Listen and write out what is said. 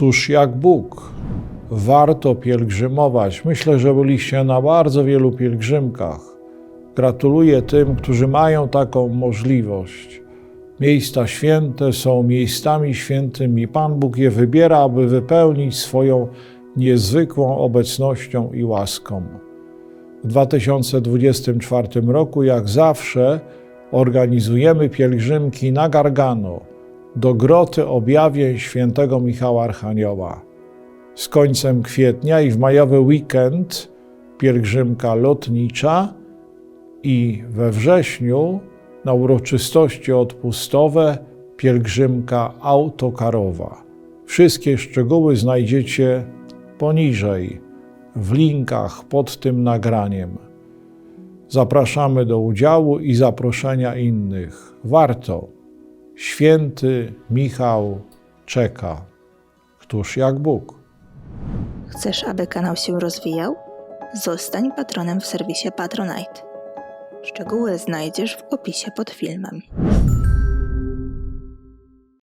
Któż jak Bóg? Warto pielgrzymować. Myślę, że byliście na bardzo wielu pielgrzymkach. Gratuluję tym, którzy mają taką możliwość. Miejsca święte są miejscami świętymi. Pan Bóg je wybiera, aby wypełnić swoją niezwykłą obecnością i łaską. W 2024 roku, jak zawsze, organizujemy pielgrzymki na Gargano do groty objawień świętego Michała Archanioła. Z końcem kwietnia i w majowy weekend pielgrzymka lotnicza i we wrześniu na uroczystości odpustowe pielgrzymka autokarowa. Wszystkie szczegóły znajdziecie poniżej w linkach pod tym nagraniem. Zapraszamy do udziału i zaproszenia innych. Warto. Święty Michał czeka. Któż jak Bóg? Chcesz, aby kanał się rozwijał? Zostań patronem w serwisie Patronite. Szczegóły znajdziesz w opisie pod filmem.